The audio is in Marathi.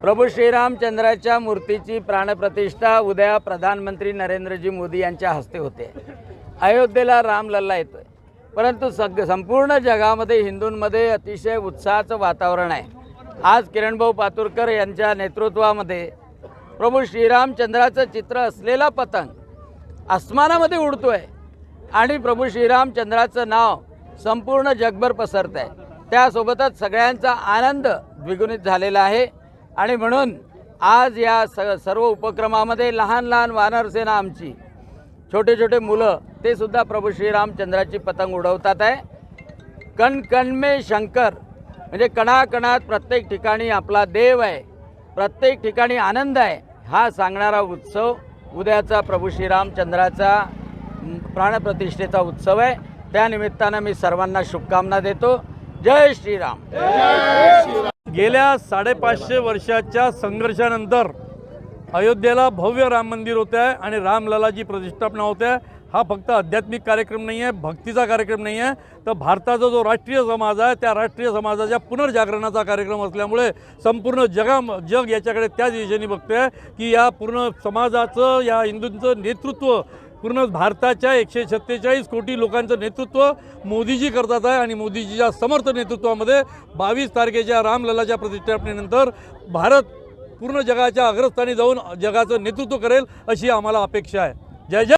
प्रभू श्रीरामचंद्राच्या मूर्तीची प्राणप्रतिष्ठा उद्या प्रधानमंत्री नरेंद्रजी मोदी यांच्या हस्ते होते. अयोध्येला रामलल्ला येतोय. परंतु सग संपूर्ण जगामध्ये हिंदूंमध्ये अतिशय उत्साहाचं वातावरण आहे. आज किरणभाऊ पातुरकर यांच्या नेतृत्वामध्ये प्रभू श्रीरामचंद्राचं चित्र असलेला पतंग आसमानामध्ये आहे आणि प्रभू श्रीरामचंद्राचं नाव संपूर्ण जगभर पसरत आहे त्यासोबतच सगळ्यांचा आनंद द्विगुणित झालेला आहे. आणि म्हणून आज या स सर्व उपक्रमामध्ये लहान लहान वानरसेना आमची छोटे छोटे मुलं ते सुद्धा प्रभू श्रीरामचंद्राची पतंग उडवतात आहे. कण कण में शंकर म्हणजे कणाकणात प्रत्येक ठिकाणी आपला देव आहे प्रत्येक ठिकाणी आनंद आहे हा सांगणारा उत्सव उद्याचा प्रभू श्रीरामचंद्राचा प्राणप्रतिष्ठेचा उत्सव आहे. त्यानिमित्तानं मी सर्वांना शुभकामना देतो. जय श्रीराम. गेल्या साडेपाचशे वर्षाच्या संघर्षानंतर अयोध्येला भव्य राम मंदिर होतं आहे आणि रामललाची प्रतिष्ठापना होते आहे हा फक्त आध्यात्मिक कार्यक्रम नाही आहे भक्तीचा कार्यक्रम नाही आहे तर भारताचा जो राष्ट्रीय समाज आहे त्या राष्ट्रीय समाजाच्या पुनर्जागरणाचा कार्यक्रम असल्यामुळे संपूर्ण जगा जग याच्याकडे त्याच दिशेने बघतोय की या पूर्ण समाजाचं या हिंदूंचं नेतृत्व पूर्ण भारताच्या एकशे सत्तेचाळीस कोटी लोकांचं नेतृत्व मोदीजी करतात आहे आणि मोदीजीच्या समर्थ नेतृत्वामध्ये बावीस तारखेच्या रामललाच्या प्रतिष्ठापनेनंतर भारत पूर्ण जगाच्या अग्रस्थानी जाऊन जगाचं नेतृत्व करेल अशी आम्हाला अपेक्षा आहे. जय जय